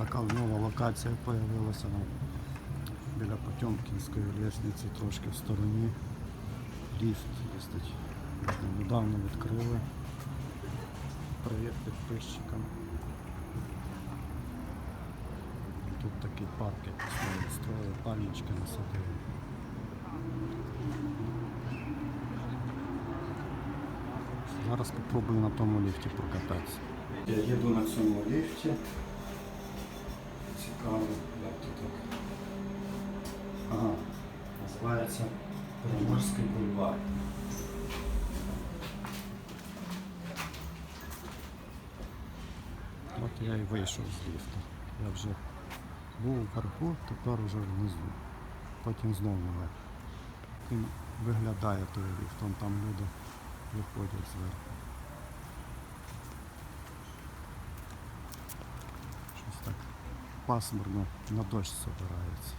така нова локація з'явилася ну, біля Потьомкінської лісниці, трошки в стороні. Ліфт їздить. Недавно відкрили. Привіт підписчикам. Тут такий парк якийсь новий строїли, пальмочки насадили. Зараз спробую на тому ліфті прокататися. Я їду на цьому ліфті. Як тут так. Ага, називається Приморський бульвар. От я і вийшов з ліфта. Я вже був вверху, тепер вже внизу. Потім знову. Він виглядає той ліфт, там люди виходять зверху. Щось так пасмурно на дощ збирається.